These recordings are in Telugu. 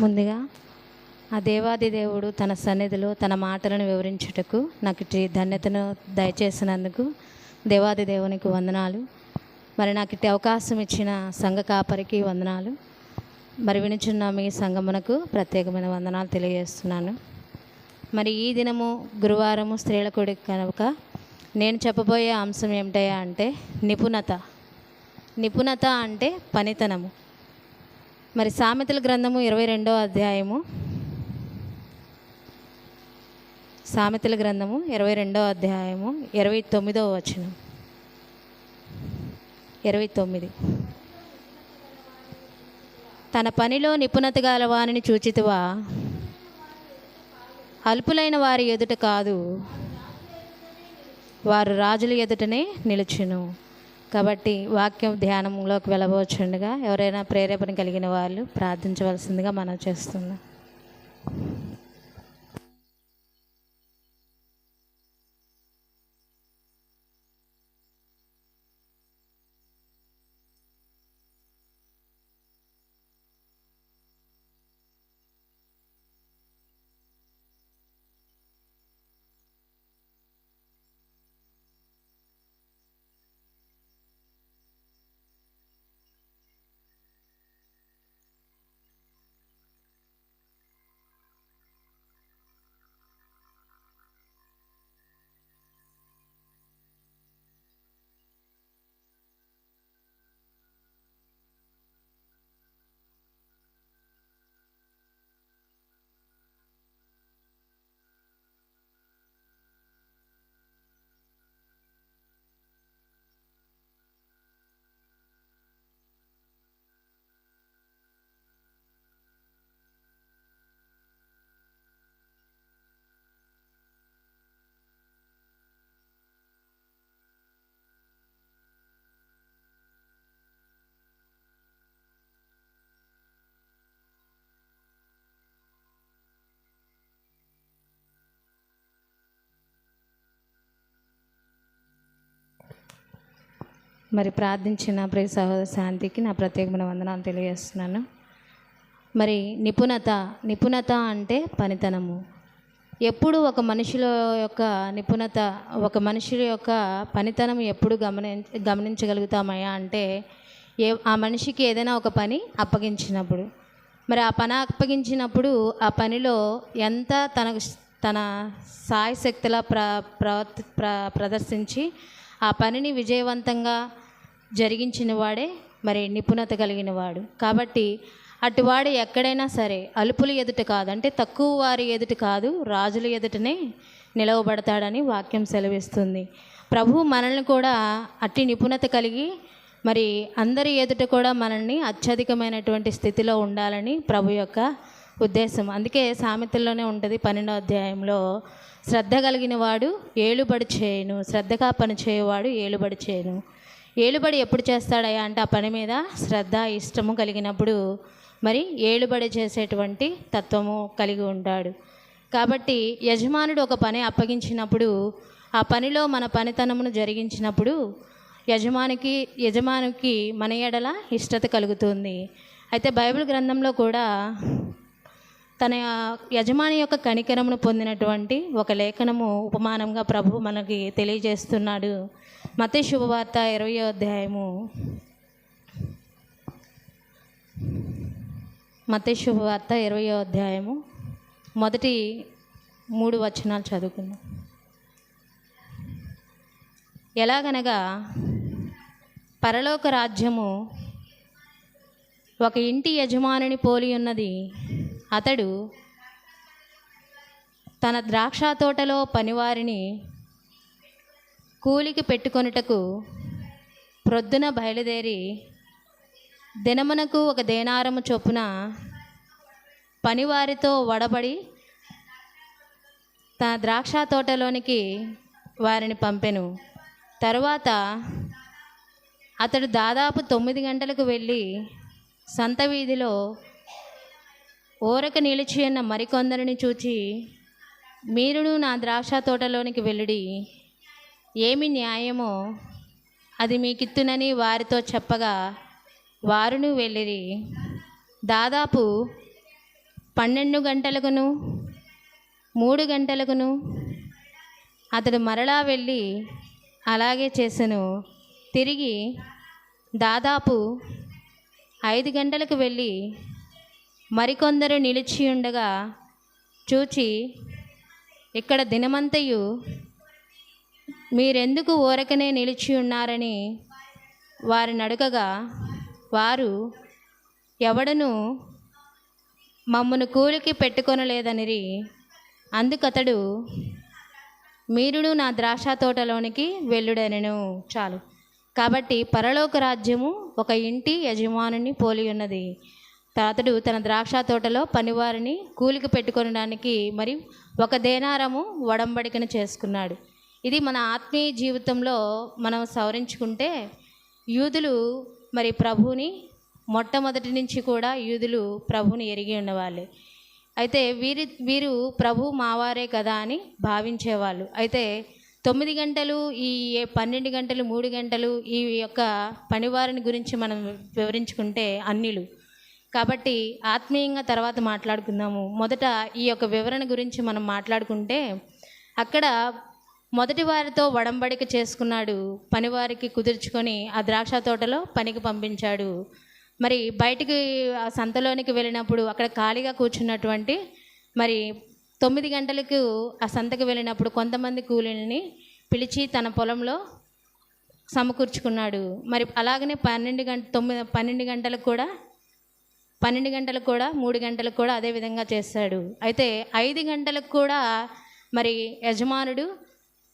ముందుగా ఆ దేవాది దేవుడు తన సన్నిధిలో తన మాటలను వివరించుటకు నాకు ధన్యతను దయచేసినందుకు దేవాది దేవునికి వందనాలు. మరి నాకు ఇట్టి అవకాశం ఇచ్చిన సంఘ కాపరికి వందనాలు. మరి వినుచున్న మీ సంగమునకు ప్రత్యేకమైన వందనాలు తెలియజేస్తున్నాను. మరి ఈ దినము గురువారము స్త్రీల కొడుకు కనుక నేను చెప్పబోయే అంశం ఏమిటయా అంటే నిపుణత. నిపుణత అంటే పనితనము. మరి సామెతల గ్రంథము ఇరవై రెండో అధ్యాయము. సామెతల గ్రంథము ఇరవై రెండో అధ్యాయము ఇరవై తొమ్మిదో వచనం. ఇరవై తొమ్మిది. తన పనిలో నిపుణత గల వారిని చూచితివా? అల్పులైన వారి ఎదుట కాదు వారు రాజుల ఎదుటనే నిలిచెను. కాబట్టి వాక్యం ధ్యానంలోకి వెళ్ళబోచుండగా ఎవరైనా ప్రేరేపణ కలిగిన వాళ్ళు ప్రార్థించవలసిందిగా మనం చేస్తున్నాం. మరి ప్రార్థించిన ప్రియ సహోదర శాంతికి నా ప్రత్యేకమైన వందనాలు తెలియజేస్తున్నాను. మరి నిపుణత నిపుణత అంటే పనితనము. ఎప్పుడు ఒక మనిషిలో యొక్క నిపుణత ఒక మనిషి యొక్క పనితనం ఎప్పుడు గమని గమనించగలుగుతామయ్యా అంటే ఏ ఆ మనిషికి ఏదైనా ఒక పని అప్పగించినప్పుడు. మరి ఆ పని అప్పగించినప్పుడు ఆ పనిలో ఎంత తనకు తన సాయశక్తిలా ప్ర ప్రవర్తి ప్ర ప్రదర్శించి ఆ పనిని విజయవంతంగా జరిగించిన వాడే మరి నిపుణత కలిగిన వాడు కాబట్టి అటువాడు ఎక్కడైనా సరే అలుపుల ఎదుట కాదు అంటే తక్కువ వారి ఎదుట కాదు రాజుల ఎదుటనే నిలవబడతాడని వాక్యం సెలవిస్తుంది. ప్రభు మనల్ని కూడా అట్టి నిపుణత కలిగి మరి అందరి ఎదుట కూడా మనల్ని అత్యధికమైనటువంటి స్థితిలో ఉండాలని ప్రభు యొక్క ఉద్దేశం. అందుకే సామెతల్లోనే ఉంటుంది పన్నెండో అధ్యాయంలో శ్రద్ధ కలిగిన వాడు ఏలుబడి చేయను శ్రద్ధగా పనిచేయవాడు ఏలుబడి చేయను. ఏలుబడి ఎప్పుడు చేస్తాడయ్యా అంటే ఆ పని మీద శ్రద్ధ ఇష్టము కలిగినప్పుడు మరి ఏలుబడి చేసేటువంటి తత్వము కలిగి ఉంటాడు. కాబట్టి యజమానుడు ఒక పని అప్పగించినప్పుడు ఆ పనిలో మన పనితనమును జరిగించినప్పుడు యజమానికి యజమానికి మన ఎడల ఇష్టత కలుగుతుంది. అయితే బైబిల్ గ్రంథంలో కూడా తన యజమాని యొక్క కనికరమును పొందినటువంటి ఒక లేఖనము ఉపమానంగా ప్రభు మనకి తెలియజేస్తున్నాడు. మత శుభవార్త ఇరవయో అధ్యాయము. మత శుభవార్త ఇరవయో అధ్యాయము. మొదటి మూడు వచనాలు చదువుకుందాం. ఎలాగనగా పరలోక రాజ్యము ఒక ఇంటి యజమానిని పోలి ఉన్నది. అతడు తన ద్రాక్ష తోటలో పనివారిని కూలికి పెట్టుకొనుటకు ప్రొద్దున బయలుదేరి దినమునకు ఒక దేనారము చొప్పున పనివారితో వడబడి తన ద్రాక్ష తోటలోనికి వారిని పంపెను. తరువాత అతడు దాదాపు తొమ్మిది గంటలకు వెళ్ళి సంత వీధిలో ఊరక నిలిచి ఉన్న మరికొందరిని చూచి మీరును నా ద్రాక్ష తోటలోనికి వెళ్ళుడి. ఏమి న్యాయమో అది మీకిత్తునని వారితో చెప్పగా వారును వెళ్ళిరి. దాదాపు పన్నెండు గంటలకును మూడు గంటలకును అతడు మరలా వెళ్ళి అలాగే చేసెను. తిరిగి దాదాపు ఐదు గంటలకు వెళ్ళి మరికొందరు నిలిచి ఉండగా చూచి ఇక్కడ దినమంతయు మీరెందుకు ఊరకనే నిలిచి ఉన్నారని వారిని అడగగా వారు ఎవడను మమ్మను కూలికి పెట్టుకొనలేదనిరి. అందుకతడు మీరును నా ద్రాక్ష తోటలోనికి వెళ్ళుడనెను. చాలు. కాబట్టి పరలోక రాజ్యము ఒక ఇంటి యజమానుని పోలి ఉన్నది. అతడు తన ద్రాక్ష తోటలో పనివారిని కూలికి పెట్టుకొనడానికి మరి ఒక దేనారము వడంబడికను చేసుకున్నాడు. ఇది మన ఆత్మీయ జీవితంలో మనం సవరించుకుంటే యూదులు మరి ప్రభువుని మొట్టమొదటి నుంచి కూడా యూదులు ప్రభువుని ఎరిగి ఉన్నవాళ్ళే అయితే వీరి వీరు ప్రభు మావారే కదా అని భావించేవాళ్ళు. అయితే తొమ్మిది గంటలు ఈ పన్నెండు గంటలు మూడు గంటలు ఈ యొక్క పనివారిని గురించి మనం వివరించుకుంటే అన్నిలు కాబట్టి ఆత్మీయంగా తర్వాత మాట్లాడుకుందాము. మొదట ఈ యొక్క వివరణ గురించి మనం మాట్లాడుకుంటే అక్కడ మొదటి వారితో వడంబడిక చేసుకున్నాడు. పనివారికి కుదుర్చుకొని ఆ ద్రాక్ష తోటలో పనికి పంపించాడు. మరి బయటికి ఆ సంతలోనికి వెళ్ళినప్పుడు అక్కడ ఖాళీగా కూర్చున్నటువంటి మరి తొమ్మిది గంటలకు ఆ సంతకు వెళ్ళినప్పుడు కొంతమంది కూలీలని పిలిచి తన పొలంలో సమకూర్చుకున్నాడు. మరి అలాగనే పన్నెండు గంట తొమ్మిది పన్నెండు గంటలకు కూడా పన్నెండు గంటలకు కూడా మూడు గంటలకు కూడా అదే విధంగా చేస్తాడు. అయితే ఐదు గంటలకు కూడా మరి యజమానుడు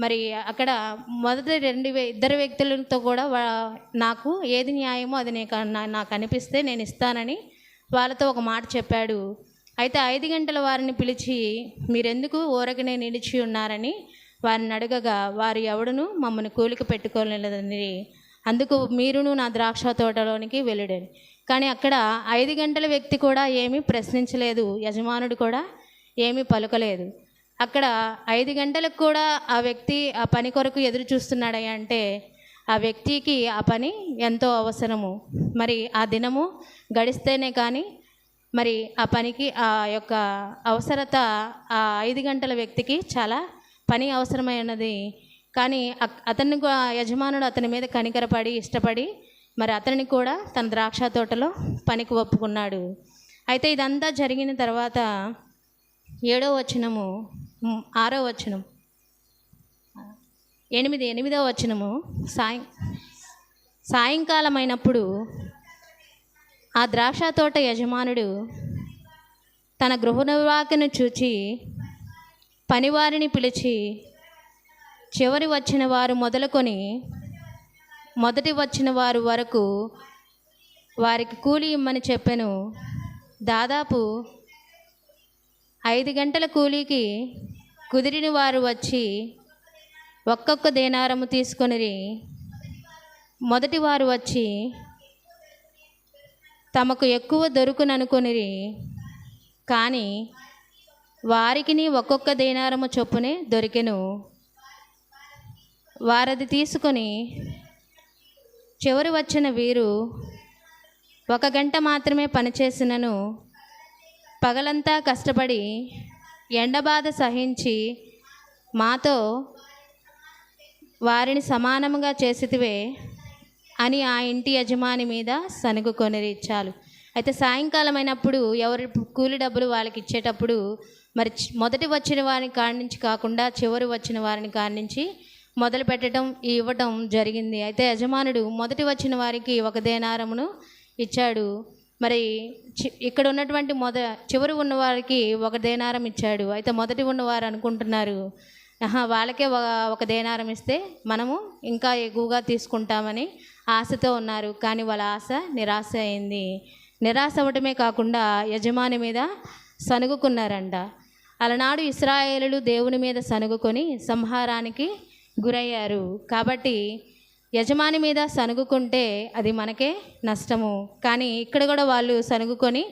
మరి అక్కడ మొదటి రెండు వే- ఇద్దరు వ్యక్తులతో కూడా నాకు ఏది న్యాయమో అది నీకు నా- నాకు అనిపిస్తే నేను ఇస్తానని వాళ్ళతో ఒక మాట చెప్పాడు. అయితే ఐదు గంటల వారిని పిలిచి మీరెందుకు ఊరకనే నిలిచి ఉన్నారని? వారిని అడగగా వారు ఎవడును? మమ్మల్ని కూలికి పెట్టుకోలేదని అందుకు మీరును నా ద్రాక్ష తోటలోనికి వెళ్ళడని కానీ అక్కడ ఐదు గంటల వ్యక్తి కూడా ఏమీ ప్రశ్నించలేదు. యజమానుడు కూడా ఏమీ పలుకలేదు. అక్కడ ఐదు గంటలకు కూడా ఆ వ్యక్తి ఆ పని కొరకు ఎదురు చూస్తున్నాడయ్యా అంటే ఆ వ్యక్తికి ఆ పని ఎంతో అవసరము. మరి ఆ దినము గడిస్తేనే కానీ మరి ఆ పనికి ఆ యొక్క అవసరత ఆ ఐదు గంటల వ్యక్తికి చాలా పని అవసరమైనది. కానీ అక్- అతన్ని యజమానుడు అతని మీద కనికరపడి ఇష్టపడి మరి అతనిని కూడా తన ద్రాక్ష తోటలో పనికి ఒప్పుకున్నాడు. అయితే ఇదంతా జరిగిన తర్వాత ఏడో వచనము ఆరో వచనం. ఎనిమిది ఎనిమిదో వచనము. సాయం సాయంకాలం అయినప్పుడు ఆ ద్రాక్ష తోట యజమానుడు తన గృహ నిర్వాహకను చూచి పనివారిని పిలిచి చివరి వచ్చిన వారు మొదలుకొని మొదటి వచ్చిన వారు వరకు వారికి కూలి ఇమ్మని చెప్పాను. దాదాపు ఐదు గంటల కూలీకి కుదిరిన వారు వచ్చి ఒక్కొక్క దేనారము తీసుకొనిరి. మొదటి వారు వచ్చి తమకు ఎక్కువ దొరుకుననుకొనిరి. కానీ వారికిని ఒక్కొక్క దేనారము చొప్పునే దొరికెను. వారది తీసుకొని చివరి వచ్చిన వీరు ఒక గంట మాత్రమే పనిచేసినను. పగలంతా కష్టపడి ఎండబాధ సహించి మాతో వారిని సమానముగా చేసితివే అని ఆ ఇంటి యజమాని మీద సనుగు కొనిరిచ్చాలు అయితే సాయంకాలం అయినప్పుడు ఎవరి కూలి డబ్బులు వాళ్ళకి ఇచ్చేటప్పుడు మరి మొదటి వచ్చిన వారిని కాడి నుంచి కాకుండా చివరి వచ్చిన వారిని కాడి నుంచి మొదలు పెట్టడం ఇవ్వటం జరిగింది. అయితే యజమానుడు మొదటి వచ్చిన వారికి ఒక దేనారమును ఇచ్చాడు. మరి చి ఇక్కడ ఉన్నటువంటి మొద చివరి ఉన్న వారికి ఒక దేనారం ఇచ్చాడు. అయితే మొదటి ఉన్నవారు అనుకుంటున్నారు వాళ్ళకే ఒక ఒక దేనారం ఇస్తే మనము ఇంకా ఎక్కువగా తీసుకుంటామని ఆశతో ఉన్నారు. కానీ వాళ్ళ ఆశ నిరాశ అయింది. నిరాశ అవ్వటమే కాకుండా యజమాని మీద సనుగుకున్నారంట అలనాడు ఇస్రాయేలులు దేవుని మీద సనుగుకొని సంహారానికి గురయ్యారు. కాబట్టి యజమాని మీద సనుగుకుంటే అది మనకే నష్టము. కానీ ఇక్కడ కూడా వాళ్ళు సనుగుకొని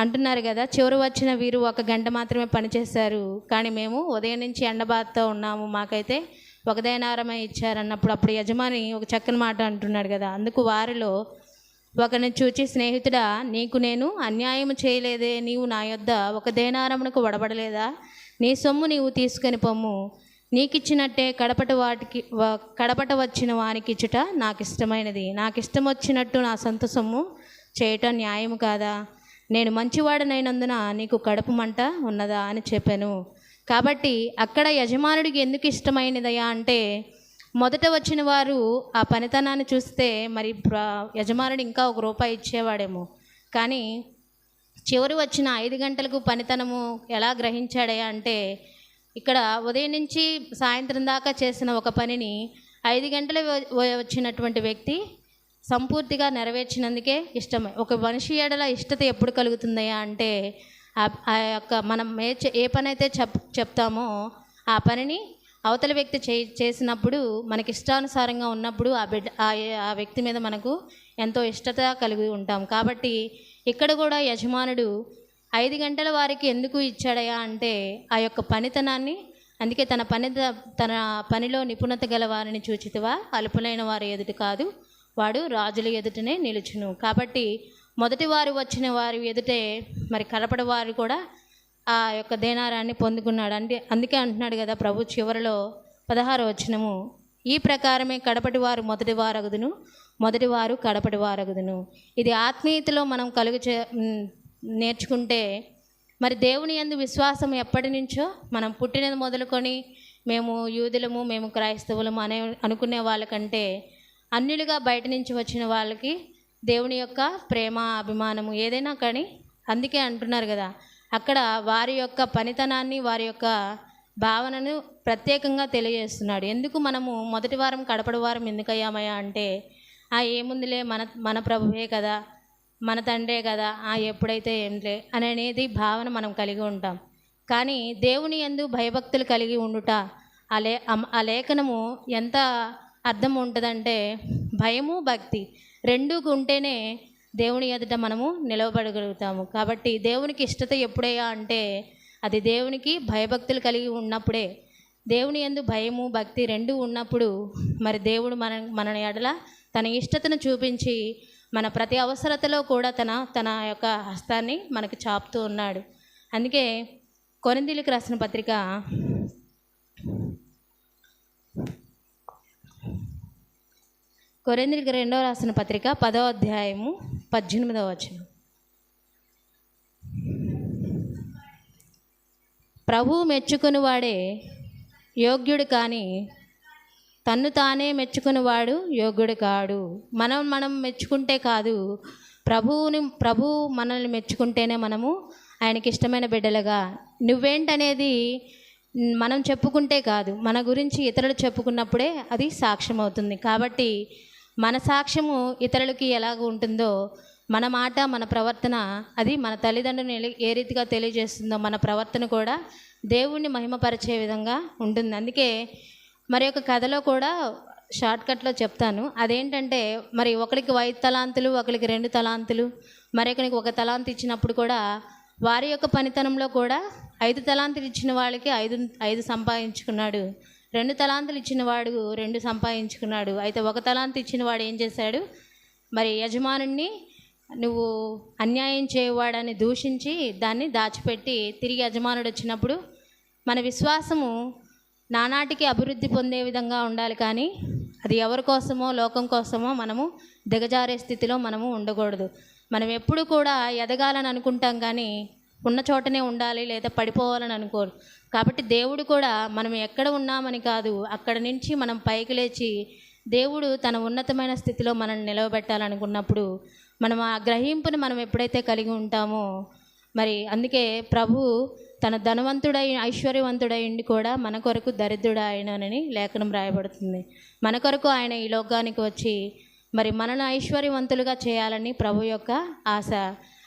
అంటున్నారు కదా చివరి వచ్చిన వీరు ఒక గంట మాత్రమే పనిచేశారు కానీ మేము ఉదయం నుంచి ఎండబాధతో ఉన్నాము మాకైతే ఒకదైనారమే ఇచ్చారన్నప్పుడు అప్పుడు యజమాని ఒక చక్కని మాట అంటున్నాడు కదా. అందుకు వారిలో ఒకరిని చూచి స్నేహితుడా నీకు నేను అన్యాయం చేయలేదే నీవు నా యొద్ద ఒక దేనారమునకు వడబడలేదా? నీ సొమ్ము నీవు తీసుకొని పొమ్ము. నీకిచ్చినట్టే కడపట వాటికి కడపట వచ్చిన వానికి ఇచ్చుట నాకు ఇష్టమైనది నాకు ఇష్టం వచ్చినట్టు నా సొంత సొమ్ము చేయటం న్యాయం కాదా? నేను మంచివాడనైనందున నీకు కడుపు మంట ఉన్నదా అని చెప్పాను. కాబట్టి అక్కడ యజమానుడికి ఎందుకు ఇష్టమైనదయా అంటే మొదట వచ్చిన వారు ఆ పనితనాన్ని చూస్తే మరి యజమానుడు ఇంకా ఒక రూపాయి ఇచ్చేవాడేమో. కానీ చివరి వచ్చిన ఐదు గంటలకు పనితనము ఎలా గ్రహించాడయా అంటే ఇక్కడ ఉదయం నుంచి సాయంత్రం దాకా చేసిన ఒక పనిని ఐదు గంటలు వచ్చినటువంటి వ్యక్తి సంపూర్తిగా నెరవేర్చినందుకే ఇష్టమే. ఒక మనిషి ఏడల ఇష్టత ఎప్పుడు కలుగుతుందయ్యా అంటే ఆ యొక్క మనం ఏ ఏ పని అయితే చెప్ చెప్తామో ఆ పనిని అవతల వ్యక్తి చే చేసినప్పుడు మనకి ఇష్టానుసారంగా ఉన్నప్పుడు ఆ బిడ్డ ఆ వ్యక్తి మీద మనకు ఎంతో ఇష్టత కలిగి ఉంటాం. కాబట్టి ఇక్కడ కూడా యజమానుడు ఐదు గంటల వారికి ఎందుకు ఇచ్చాడయా అంటే ఆ యొక్క పనితనాన్ని అందుకే తన పని తన పనిలో నిపుణత గల వారిని చూచితివా. అల్పులైన వారి ఎదుట కాదు వాడు రాజుల ఎదుటనే నిలుచును. కాబట్టి మొదటి వారు వచ్చిన వారి ఎదుటే మరి కలపడ వారు కూడా ఆ యొక్క దేనారాన్ని పొందుకున్నాడు. అంటే అందుకే అంటున్నాడు కదా ప్రభు చివరిలో పదహారు వచ్చినము ఈ ప్రకారమే కడపటి వారు మొదటి వారగుదును మొదటి వారు కడపటి వారగుదును. ఇది ఆత్మీయతలో మనం కలుగు చే నేర్చుకుంటే మరి దేవుని యందు విశ్వాసం ఎప్పటి నుంచో మనం పుట్టినది మొదలుకొని మేము యూదులము మేము క్రైస్తవులము అనే అనుకునే వాళ్ళకంటే అన్యులుగా బయట నుంచి వచ్చిన వాళ్ళకి దేవుని యొక్క ప్రేమ అభిమానము ఏదైనా కానీ అందుకే అంటున్నారు కదా. అక్కడ వారి యొక్క పనితనాన్ని వారి యొక్క భావనను ప్రత్యేకంగా తెలియజేస్తున్నాడు. ఎందుకు మనము మొదటి వారం కడపడి వారం ఎందుకయ్యామయ్యా అంటే ఆ ఏముందిలే మన మన ప్రభువే కదా మన తండ్రే కదా ఆ ఎప్పుడైతే ఏంలే అని అనేది భావన మనం కలిగి ఉంటాం. కానీ దేవుని ఎందు భయభక్తులు కలిగి ఉండుట ఆ లే ఆ లేఖనము ఎంత అర్థం ఉంటుందంటే భయము భక్తి రెండూ ఉంటేనే దేవుని ఎదుట మనము నిలవబడగలుగుతాము. కాబట్టి దేవునికి ఇష్టత ఎప్పుడయ్యా అంటే అది దేవునికి భయభక్తులు కలిగి ఉన్నప్పుడే. దేవుని ఎందు భయము భక్తి రెండు ఉన్నప్పుడు మరి దేవుడు మన మన ఎడల తన ఇష్టతను చూపించి మన ప్రతి అవసరతలో కూడా తన తన యొక్క హస్తాన్ని మనకు చాపుతూ ఉన్నాడు. అందుకే కొరిందీలకు రాసిన పత్రిక కొరిందీలకు రెండవ రాసిన పత్రిక పదో అధ్యాయము పద్దెనిమిదవ వచనం. ప్రభువు మెచ్చుకుని వాడే యోగ్యుడు కానీ తన్ను తానే మెచ్చుకునేవాడు యోగ్యుడు కాడు. మనం మనం మెచ్చుకుంటే కాదు ప్రభువుని ప్రభువు మనల్ని మెచ్చుకుంటేనే మనము ఆయనకి ఇష్టమైన బిడ్డలుగా. నువ్వేంటనేది మనం చెప్పుకుంటే కాదు మన గురించి ఇతరులు చెప్పుకున్నప్పుడే అది సాక్ష్యం అవుతుంది కాబట్టి మన సాక్ష్యము ఇతరులకి ఎలాగ ఉంటుందో మన మాట మన ప్రవర్తన అది మన తల్లిదండ్రులను ఏ రీతిగా తెలియజేస్తుందో మన ప్రవర్తన కూడా దేవుణ్ణి మహిమపరిచే విధంగా ఉంటుంది. అందుకే మరి ఒక కథలో కూడా షార్ట్కట్లో చెప్తాను. అదేంటంటే మరి ఒకరికి ఐదు తలాంతులు ఒకరికి రెండు తలాంతులు మరొకరికి ఒక తలాంతి ఇచ్చినప్పుడు కూడా వారి యొక్క పనితనంలో కూడా ఐదు తలాంతులు ఇచ్చిన వాళ్ళకి ఐదు ఐదు సంపాదించుకున్నాడు. రెండు తలాంతులు ఇచ్చిన వాడు రెండు సంపాదించుకున్నాడు. అయితే ఒక తలాంతి ఇచ్చిన వాడు ఏం చేశాడు? మరి యజమానుణ్ణి నువ్వు అన్యాయం చేయవాడని దూషించి దాన్ని దాచిపెట్టి తిరిగి యజమానుడు వచ్చినప్పుడు మన విశ్వాసము నానాటికి అభివృద్ధి పొందే విధంగా ఉండాలి కానీ అది ఎవరి కోసమో లోకం కోసమో మనము దిగజారే స్థితిలో మనము ఉండకూడదు. మనం ఎప్పుడు కూడా ఎదగాలని అనుకుంటాం కానీ ఉన్న చోటనే ఉండాలి లేదా పడిపోవాలని అనుకోరు. కాబట్టి దేవుడు కూడా మనం ఎక్కడ ఉన్నామని కాదు అక్కడ నుంచి మనం పైకి లేచి దేవుడు తన ఉన్నతమైన స్థితిలో మనల్ని నిలవబెట్టాలనుకున్నప్పుడు మనం ఆ గ్రహింపుని మనం ఎప్పుడైతే కలిగి ఉంటామో మరి అందుకే ప్రభు తన ధనవంతుడై ఐశ్వర్యవంతుడై ఉండి కూడా మన కొరకు దరిద్రుడాయనని లేఖనం రాయబడుతుంది. మన కొరకు ఆయన ఈ లోకానికి వచ్చి మరి మనను ఐశ్వర్యవంతులుగా చేయాలని ప్రభు యొక్క ఆశ.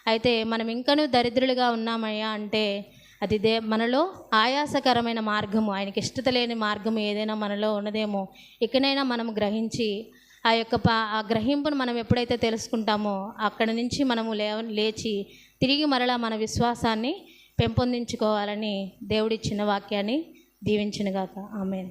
అయితే మనం ఇంకనూ దరిద్రులుగా ఉన్నామయ్యా అంటే అది దే మనలో ఆయాసకరమైన మార్గము ఆయనకి ఇష్టత లేని మార్గము ఏదైనా మనలో ఉన్నదేమో ఇకనైనా మనం గ్రహించి ఆ యొక్క పా ఆ గ్రహింపును మనం ఎప్పుడైతే తెలుసుకుంటామో అక్కడ నుంచి మనము లే లేచి తిరిగి మరలా మన విశ్వాసాన్ని పెంపొందించుకోవాలని దేవుడిచ్చిన వాక్యాన్ని దీవించినగాక. ఆమె